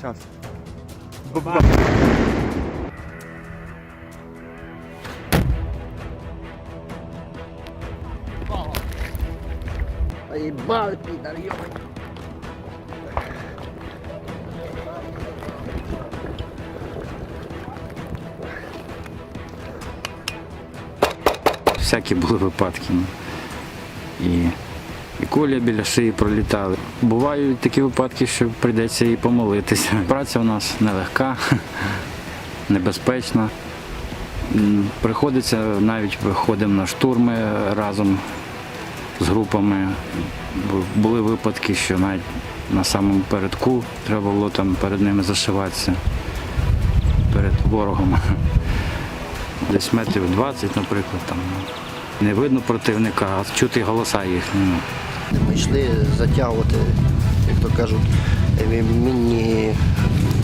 Час. Поебал, пидор, ё Всякі були випадки. ну. І, і коля біля шиї пролітали. Бувають такі випадки, що прийдеться і помолитися. Праця у нас нелегка, небезпечна. Приходиться, навіть виходимо на штурми разом з групами. Були випадки, що навіть на самому передку треба було там перед ними зашиватися, перед ворогом. Десь метрів 20, наприклад, там не видно противника, а чути голоса їхні. Ми йшли затягувати, як то кажуть, мінні,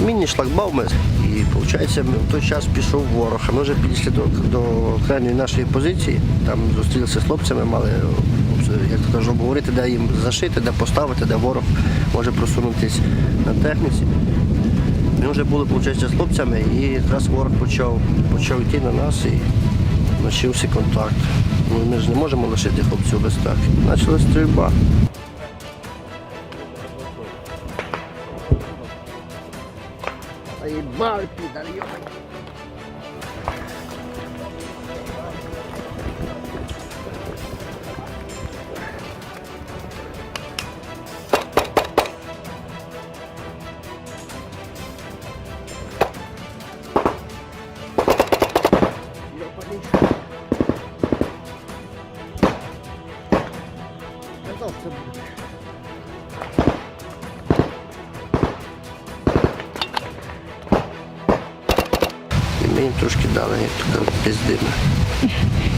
мінні шлагбауми. І виходить, в той час пішов ворог. А ми вже підійшли до, до крайньої нашої позиції. Там зустрілися з хлопцями, мали як то кажуть, обговорити, де їм зашити, де поставити, де ворог може просунутися на техніці. Ми вже були виходить, з хлопцями і якраз ворог почав, почав йти на нас і почався контакт. Ми ж не можемо лишити хлопців без так. Почалась стрільба. Поебал, пидор, ё Казав, це буде. І ми їм трошки дали, піздими.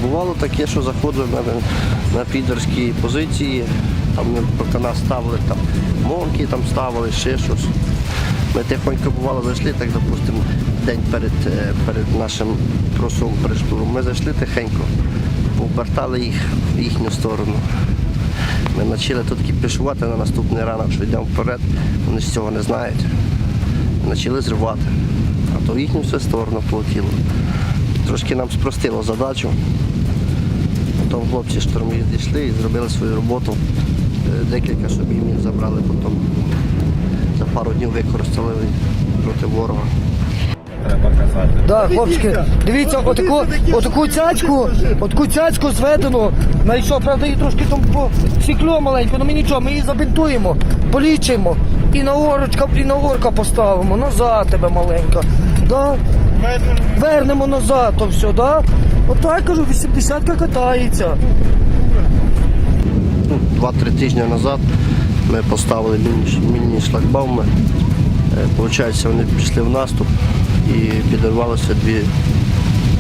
Бувало таке, що заходили на, на підерські позиції, там поки нас ставили там монки, там ставили, ще щось. Ми тихонько бувало зайшли, так допустимо, день перед, е, перед нашим просом перед. Ми зайшли тихенько, повертали їх в їхню сторону. Ми почали тут кіпішувати на наступний ранок, що йдемо вперед, вони ж цього не знають. Почали зривати. А то в їхню все сторону полетіло. Трошки нам спростило задачу. Потім хлопці штурмі дійшли і зробили свою роботу. Е, Декілька мін забрали, потім за пару днів використали проти ворога. Да, хлопчики, дивіться, отаку, отаку цяцьку, отаку цяцьку зведену, знайшов, правда, її трошки там посікло маленько, ну ми нічого, ми її забинтуємо, полічимо і на орочка, і на орка поставимо, назад тебе маленька. Да? Вернемо назад, то все, да? Отак кажу, 80-ка катається. Ну, Два-три тижні назад ми поставили мінні, мінні шлагбауми. Е, Получається, вони пішли в наступ і підірвалося дві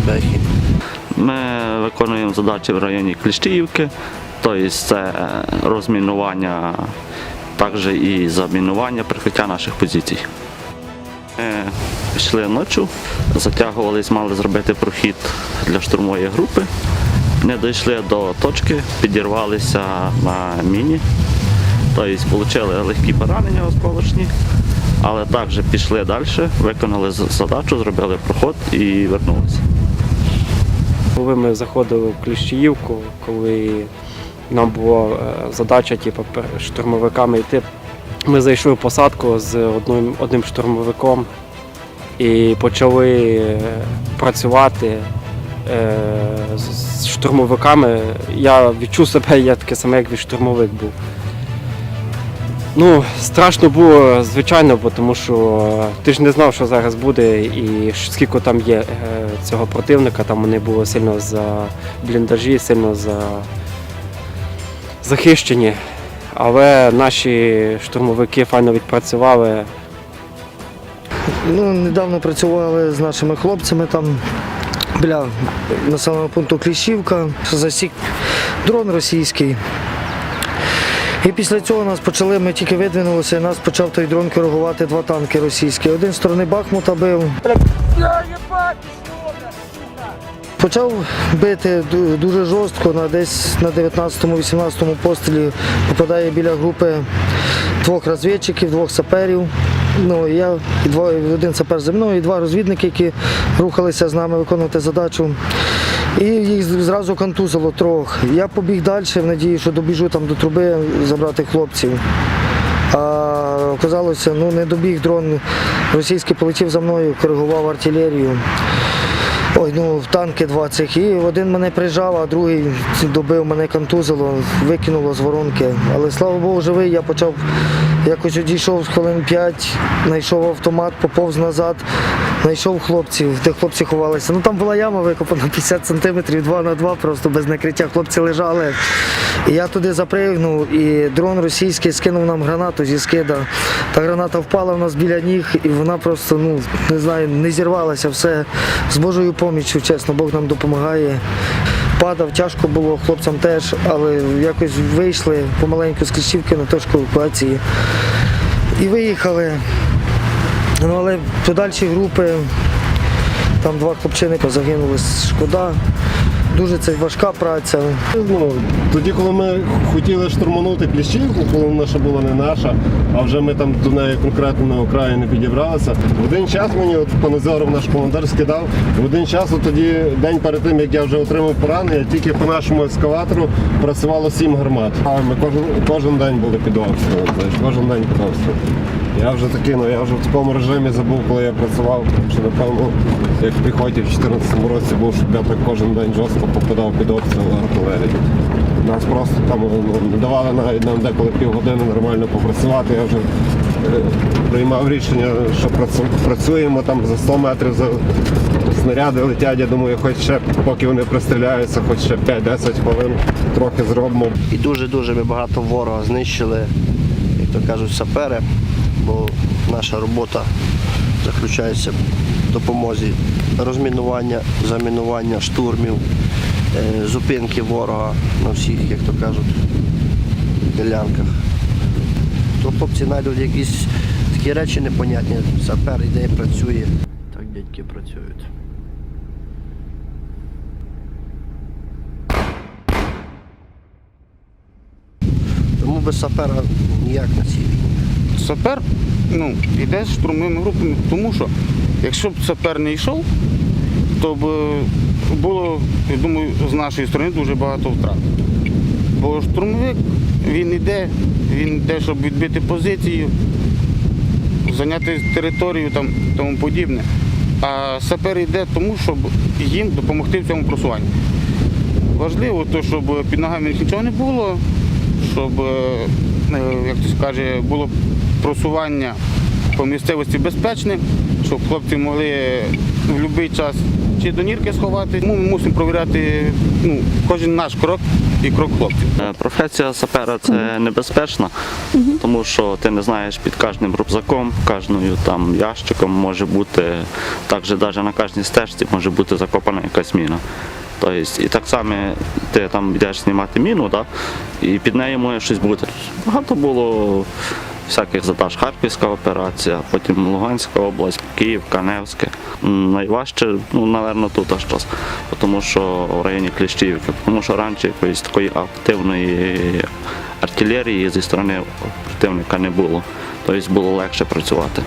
бехи. Ми виконуємо задачі в районі Кліщіївки, тобто це розмінування, також і замінування прикриття наших позицій. Ми йшли ночі, затягувались, мали зробити прохід для штурмової групи. Не дійшли до точки, підірвалися на міні, тобто отримали легкі поранення осколочні, але також пішли далі, виконали задачу, зробили проход і вернулися. Коли ми заходили в Кліщіївку, коли нам була е, задача типу, штурмовиками йти, ми зайшли в посадку з одним, одним штурмовиком і почали е, працювати е, з- штурмовиками. Я відчув себе, я таке саме, як від штурмовик був. Ну, страшно було, звичайно, бо тому що е, ти ж не знав, що зараз буде і скільки там є е, цього противника. Там вони були сильно за бліндажі, сильно за захищені. Але наші штурмовики файно відпрацювали. Ну, недавно працювали з нашими хлопцями там біля населеного пункту Кліщівка, засік дрон російський. І після цього нас почали, ми тільки видвинулися, і нас почав той дрон коригувати два танки російські. Один з сторони Бахмута бив. Почав бити дуже жорстко, на десь на 19-18 пострілі попадає біля групи двох розвідчиків, двох саперів. Ну, я двоє, один сапер зі мною, і два розвідники, які рухалися з нами виконувати задачу. І їх зразу контузило трьох. Я побіг далі в надії, що добіжу там до труби забрати хлопців. А оказалося, ну не добіг дрон російський полетів за мною, коригував артилерію. Ой, ну танки 20. І один мене прижав, а другий добив мене контузило, викинуло з воронки. Але слава Богу, живий, я почав якось одійшов з хвилин 5, знайшов автомат, поповз назад, знайшов хлопців, де хлопці ховалися. Ну там була яма викопана 50 сантиметрів, 2 на 2, просто без накриття. Хлопці лежали. І я туди запригнув, і дрон російський скинув нам гранату зі скида. Та граната впала в нас біля ніг, і вона просто, ну не знаю, не зірвалася. Все з Божою поміччю, чесно, Бог нам допомагає. Падав, тяжко було хлопцям теж, але якось вийшли помаленьку з Кліщівки на точку евакуації і виїхали. Ну, але подальші групи, там два хлопчини загинули шкода. Дуже це важка праця. Ну, тоді, коли ми хотіли штурманути Кліщівку, коли вона ще була не наша, а вже ми там до неї конкретно на окраїні підібралися. В один час мені от Паназоров наш командир скидав. В один час, от тоді, день перед тим, як я вже отримав поранення, тільки по нашому ескаватору працювало сім гармат. А ми кожен, кожен день були під обстрілом. Кожен день під обстрілом. Я вже такий, ну я вже в такому режимі забув, коли я працював, що напевно, як в піхоті в 2014 році був, щоб я так кожен день жорстко попадав під обстріл артилерії. Нас просто там ну, не давали навіть нам деколи півгодини нормально попрацювати. Я вже е, приймав рішення, що працюємо там за 100 метрів за снаряди летять. Я думаю, хоч ще поки вони пристріляються, хоч ще 5-10 хвилин трохи зробимо. І дуже-дуже ми багато ворога знищили, як то кажуть, сапери, бо наша робота заключається в допомозі розмінування, замінування, штурмів, е, зупинки ворога на всіх, як то кажуть, ділянках. То хлопці знайдуть якісь такі речі непонятні. Сапер йде і працює. Так дядьки працюють. Тому без сапера ніяк на цій війні. Сапер ну, йде з штурмовими групами, тому що якщо б сапер не йшов, то б було, я думаю, з нашої сторони дуже багато втрат. Бо штурмовик він йде, він йде, щоб відбити позицію, зайняти територію там тому подібне. А сапер йде тому, щоб їм допомогти в цьому просуванні. Важливо, то, щоб під ногами нічого не було, щоб, е, е, як хтось каже, було просування по місцевості безпечне, щоб хлопці могли в будь-який час чи до нірки сховати. Ми мусимо провіряти ну, кожен наш крок і крок хлопців. Е, Професія сапера це небезпечна, тому що ти не знаєш під кожним рюкзаком, кожною там ящиком може бути, також навіть на кожній стежці може бути закопана якась міна. Тобто, і так само ти там йдеш знімати міну, да, і під нею може щось бути. Багато було всяких задач. Харківська операція, потім Луганська область, Київ, Каневське. Найважче, ну, напевно, тут аж час, тому що в районі Кліщівки, тому що раніше якоїсь такої активної артилерії зі сторони противника не було. Тобто було легше працювати.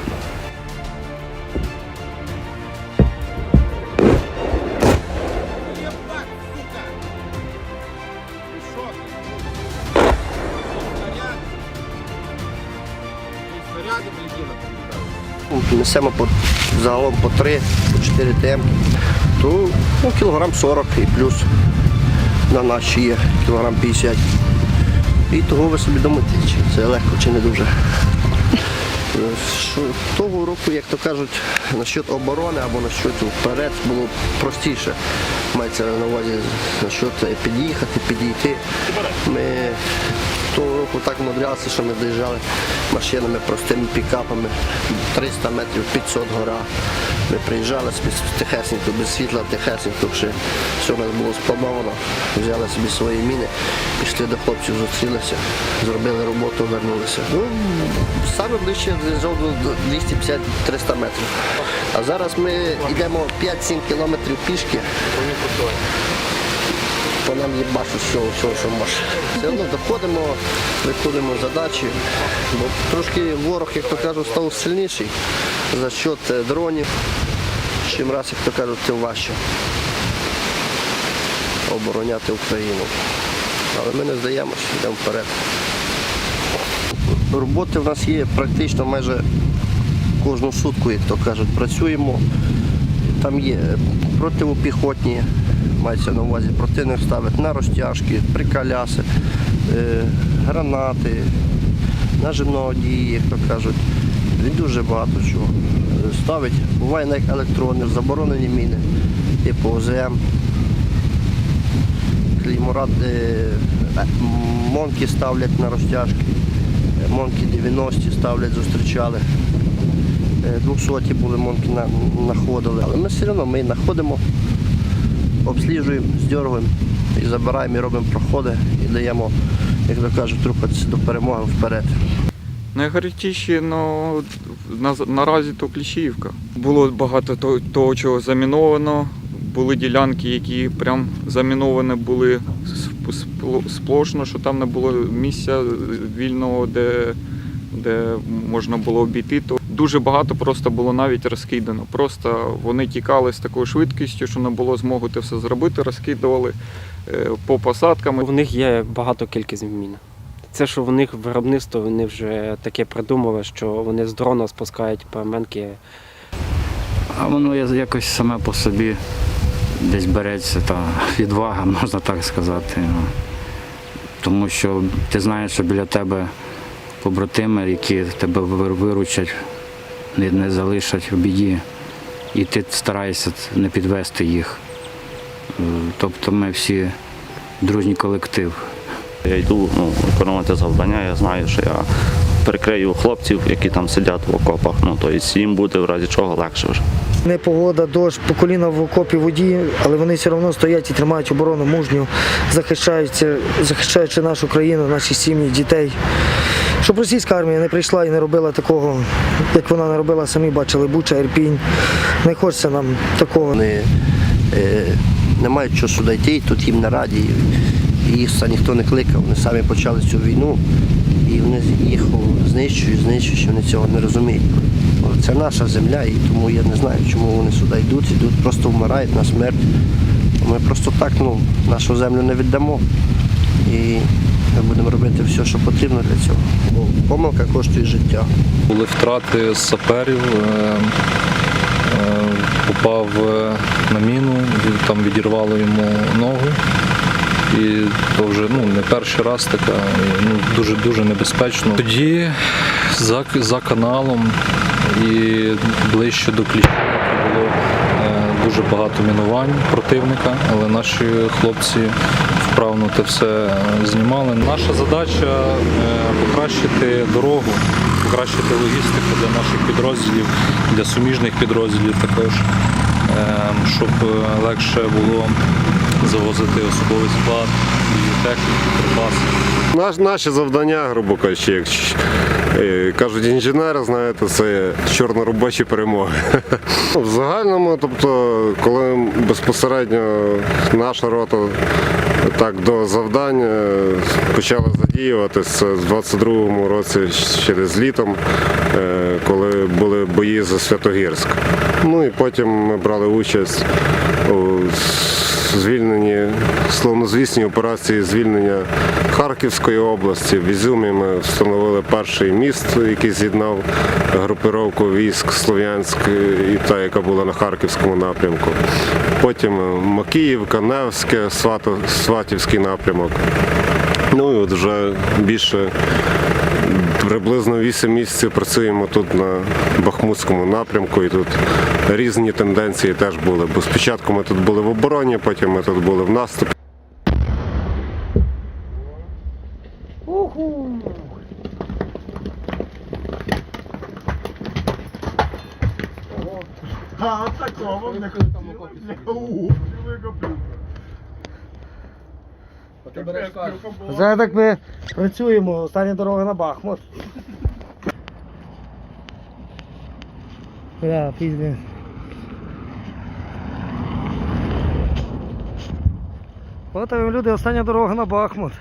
Несемо по, загалом по 3, по 4 темки, то ну, кілограм 40 і плюс на наші є кілограм 50. І того ви собі думаєте, чи це легко чи не дуже. Того року, як то кажуть, насчет оборони або насчет вперед було простіше. Мається на увазі насчет е, під'їхати, підійти. Ми того року так мудрялися, що ми доїжджали машинами, простими пікапами, 300 метрів, 500 гора. Ми приїжджали собі тихесенько, без світла, тихесенько, ще все у нас було сплановано. Взяли собі свої міни, пішли до хлопців, зустрілися, зробили роботу, вернулися. Ну, саме ближче з'їжджав 250-300 метрів. А зараз ми йдемо 5-7 кілометрів пішки. По нам їбашуть всього, всього, що може. Все одно доходимо, виконуємо задачі, бо трошки ворог, як то кажуть, став сильніший за счет е, дронів. Чим раз, як то кажуть, тим важче обороняти Україну. Але ми не здаємося, йдемо вперед. Роботи в нас є практично майже кожну сутку, як то кажуть, працюємо. Там є противопіхотні, мається на увазі противник ставить на розтяжки, прикаляси, е, гранати, нажимноводії, як то кажуть. Він дуже багато чого е, ставить. Буває навіть електронні, заборонені міни, типу ОЗМ. Клейморад, е, монки ставлять на розтяжки, монки 90 ставлять, зустрічали. Е, 200 були монки на, знаходили. Але ми все одно ми знаходимо, обсліджуємо, здергуємо і забираємо, і робимо проходи і даємо, як то кажуть, рухатися до перемоги вперед. Найгарячіше ну, на, наразі то Кліщіївка. Було багато того, того, чого заміновано. Були ділянки, які прям заміновані були сплошно, що там не було місця вільного, де, де можна було обійти. То дуже багато просто було навіть розкидано. Просто вони тікали з такою швидкістю, що не було змоги це все зробити, розкидували е, по посадкам. В них є багато кількість мін. Це, що в них виробництво, вони вже таке придумали, що вони з дрона спускають переменки. А воно якось саме по собі десь береться та відвага, можна так сказати. Тому що ти знаєш, що біля тебе побратими, які тебе виручать, не, не залишать в біді. І ти стараєшся не підвести їх. Е, Тобто ми всі дружній колектив. Я йду ну, виконувати завдання, я знаю, що я прикрию хлопців, які там сидять в окопах. Ну, тобто їм буде в разі чого легше вже. Непогода, дощ, по коліна в окопі воді, але вони все одно стоять і тримають оборону мужню, захищаються, захищаючи нашу країну, наші сім'ї, дітей. Щоб російська армія не прийшла і не робила такого, як вона не робила, самі бачили Буча, Ірпінь. Не хочеться нам такого. Вони е, не мають чого сюди йти, тут їм на раді. Їх ніхто не кликав. Вони самі почали цю війну і вони їх знищують, знищують, вони цього не розуміють. Це наша земля, і тому я не знаю, чому вони сюди йдуть, йдуть, просто вмирають на смерть. Ми просто так ну, нашу землю не віддамо. І ми будемо робити все, що потрібно для цього. Бо помилка коштує життя. Були втрати саперів, е, е, попав е, на міну, там відірвало йому ногу. І то вже ну, не перший раз така, ну, дуже дуже небезпечно. Тоді за, за каналом і ближче до кліщів було дуже багато мінувань противника, але наші хлопці вправно те все знімали. Наша задача е, покращити дорогу, покращити логістику для наших підрозділів, для суміжних підрозділів також, е, щоб е, легше було завозити особовий склад, і техніку, припаси. Наш, наші завдання, грубо кажучи, як кажуть інженери, знаєте, це чорноробочі перемоги. В загальному, тобто, коли безпосередньо наша рота так до завдань почали почала задіюватися з 22-му році через літом, е, коли були бої за Святогірськ. Ну і потім ми брали участь у звільненні славнозвісній операції звільнення Харківської області. В Ізюмі ми встановили перший міст, який з'єднав групировку військ Слов'янськ і та, яка була на Харківському напрямку. Потім Макіївка, Невське, Сватівський напрямок. Ну і от вже більше приблизно 8 місяців працюємо тут на Бахмутському напрямку, і тут різні тенденції теж були. Бо спочатку ми тут були в обороні, потім ми тут були в наступі. Зараз так ми працюємо, остання дорога на Бахмут. Да, пізде. От вам, люди, остання дорога на Бахмут.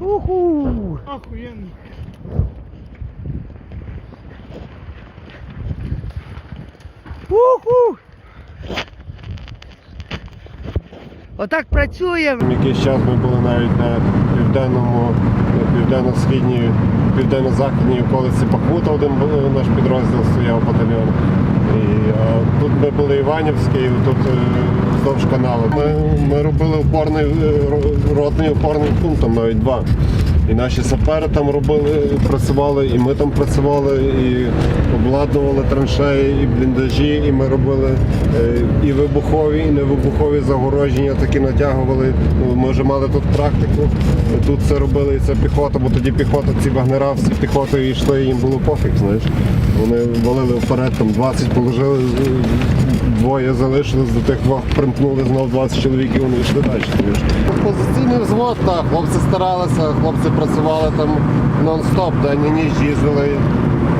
Уху! Охуєнно. Уху! Отак працюємо. Якийсь час ми були навіть на південному, південно-східній, південно-західній околиці Бахмута, один наш підрозділ стояв батальйон. І а, тут ми були Іванівський, тут е, вздовж каналу. Ми, ми робили опорний, е, ротний опорний пункт, там навіть два. І наші сапери там робили, працювали, і ми там працювали, і обладнували траншеї, і бліндажі, і ми робили е, і вибухові, і невибухові загородження такі натягували. Ну, Ми вже мали тут практику. Тут це робили і це піхота, бо тоді піхота, ці вагнера, всі піхотою йшли, і їм було пофіг, знаєш. Вони валили вперед, там 20 положили, двоє залишились, до тих двох примкнули знов 20 чоловік і вони йшли далі. Позиційний взвод, так, хлопці старалися, хлопці працювали там нон-стоп, день і ніч їздили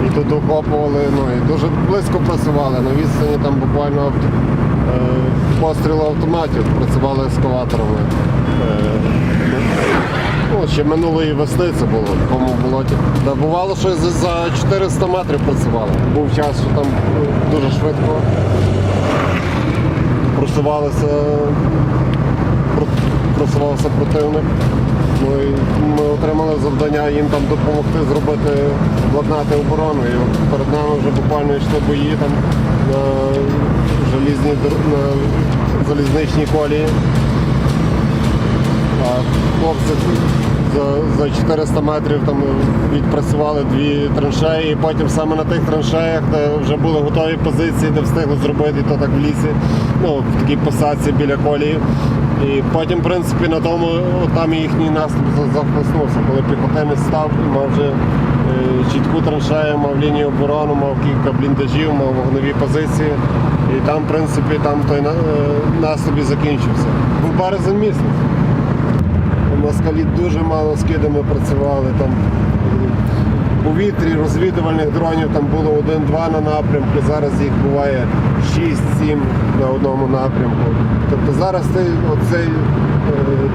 і тут окопували, ну і дуже близько працювали. На відстані там буквально е, пострілу автоматів працювали ескаваторами. Е, Ну, ще минулої весни це було в такому болоті. Та бувало, що за- за 400 метрів працювали. Був час, що там ну, дуже швидко просувалися, про- просувався противник. Ну, і ми отримали завдання їм там допомогти зробити, владнати оборону. І от перед нами вже буквально йшли бої там на желізній на залізничній колії. А хлопці за, за 400 метрів там відпрацювали дві траншеї, і потім саме на тих траншеях, де вже були готові позиції, де встигли зробити, то так в лісі, ну, в такій посадці біля колії. І потім, в принципі, на тому там їхній наступ за- захлиснувся, коли піхотинець став мав вже е, чітку траншею, мав лінію оборони, мав кілька бліндажів, мав вогневі позиції. І там, в принципі, там той е, наступ і закінчився. Був березень місяць. На скалі дуже мало скидами працювали. Там повітрі розвідувальних дронів там було один-два на напрямку. Зараз їх буває 6-7 на одному напрямку. Тобто зараз цей, е,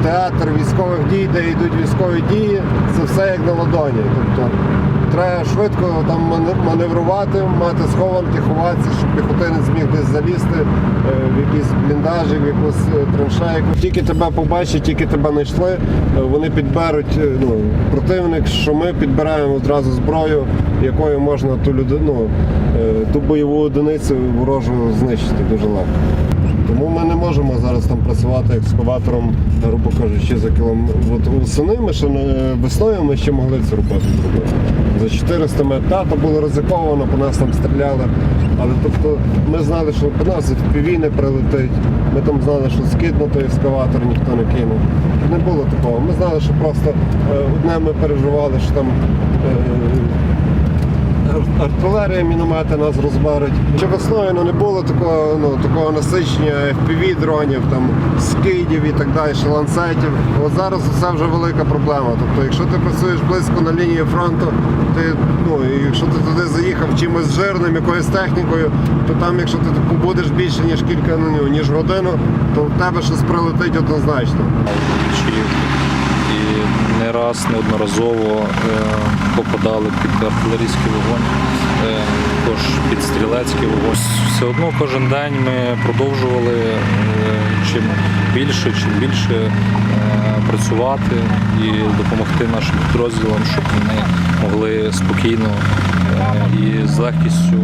театр військових дій, де йдуть військові дії, це все як на ладоні. Тобто треба швидко там маневрувати, мати схованки, ховатися, щоб піхотинець зміг десь залізти е, в якісь бліндажі, в якусь е, траншею. Тільки тебе побачать, тільки тебе знайшли, е, вони підберуть ну, противник, що ми підбираємо одразу зброю, якою можна ту людину, ту бойову одиницю ворожу знищити дуже легко. Тому ми не можемо зараз там працювати екскаватором, грубо кажучи, за кілом. От восени ми ще не- весною ми ще могли цю роботу зробити. За 400 метрів. Та, то було ризиковано, по нас там стріляли. Але тобто ми знали, що по нас FPV не прилетить. Ми там знали, що скидно той екскаватор ніхто не кинув. Не було такого. Ми знали, що просто е, одне ми переживали, що там. Ар- Артилерія, міномети нас розберуть. Ще весною ну, не було такого, ну, такого насичення FPV дронів, там, скидів і так далі, ланцетів. От зараз це вже велика проблема. Тобто, якщо ти працюєш близько на лінії фронту, ти, ну, якщо ти туди заїхав чимось жирним, якоюсь технікою, то там, якщо ти побудеш більше, ніж кілька ну, ніж годину, то в тебе щось прилетить однозначно. Не раз неодноразово е, попадали під артилерійський вогонь, е, також під стрілецький вогонь. Все одно кожен день ми продовжували е, чим більше, чим більше працювати і допомогти нашим підрозділам, щоб вони могли спокійно і з легкістю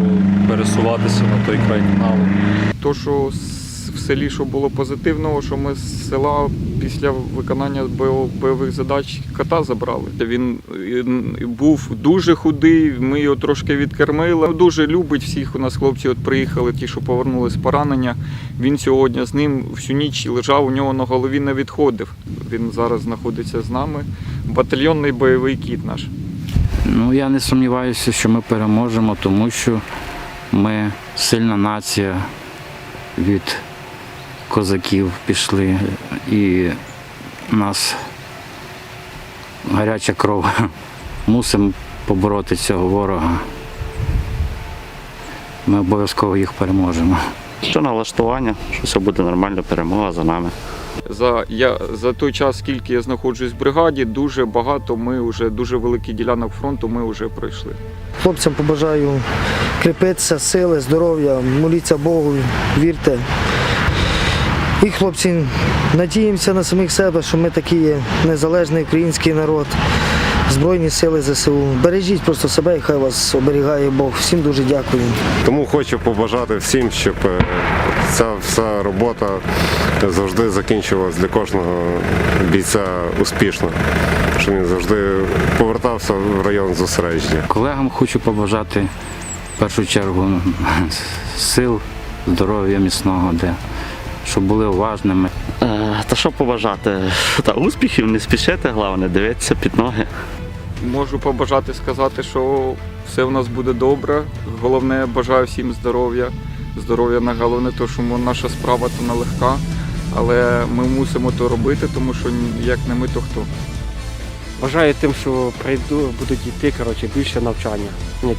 пересуватися на той край каналу. То, що в селі що було позитивного, що ми з села після виконання бойових задач кота забрали. Він був дуже худий, ми його трошки відкормили. Дуже любить всіх. У нас хлопці от приїхали, ті, що повернулись з поранення. Він сьогодні з ним всю ніч лежав, у нього на голові не відходив. Він зараз знаходиться з нами. Батальйонний бойовий кіт наш. Ну, я не сумніваюся, що ми переможемо, тому що ми сильна нація від козаків пішли, і в нас гаряча кров. Мусимо побороти цього ворога. Ми обов'язково їх переможемо. Що налаштування, що все буде нормально, перемога за нами. За, я, за той час, скільки я знаходжусь в бригаді, дуже багато ми вже, дуже великий ділянок фронту ми вже пройшли. Хлопцям побажаю кріпитися, сили, здоров'я, моліться Богу, вірте. І хлопці, надіємося на самих себе, що ми такий є незалежний український народ, Збройні сили ЗСУ. Бережіть просто себе і хай вас оберігає Бог. Всім дуже дякую. Тому хочу побажати всім, щоб е, ця вся робота завжди закінчувалась для кожного бійця успішно, щоб він завжди повертався в район зосередження. Колегам хочу побажати в першу чергу сил, здоров'я міцного, де, щоб були уважними. Е, Та що побажати? Та успіхів, не спішити, головне, дивитися під ноги. Можу побажати сказати, що все в нас буде добре. Головне, бажаю всім здоров'я. Здоров'я на головне, тому що наша справа то нелегка, але ми мусимо то робити, тому що як не ми, то хто. Вважаю тим, що прийду, будуть йти коротше, більше навчання.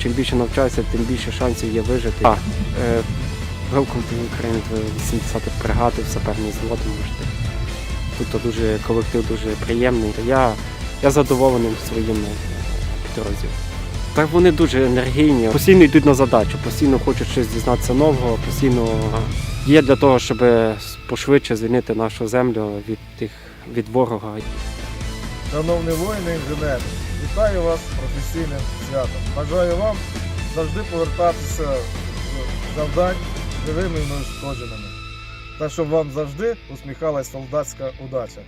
Чим більше навчаюся, тим більше шансів є вижити. А, е, Welcome to Ukraine 80 бригади в саперний звод можете. Тут дуже колектив дуже приємний. Я, я задоволений своїм е, підрозділом. Так вони дуже енергійні, постійно йдуть на задачу, постійно хочуть щось дізнатися нового, постійно є для того, щоб пошвидше звільнити нашу землю від тих від ворога. Шановні воїни, інженери, вітаю вас професійним святом. Бажаю вам завжди повертатися до завдань живими і неушкодженими. Та щоб вам завжди усміхалась солдатська удача.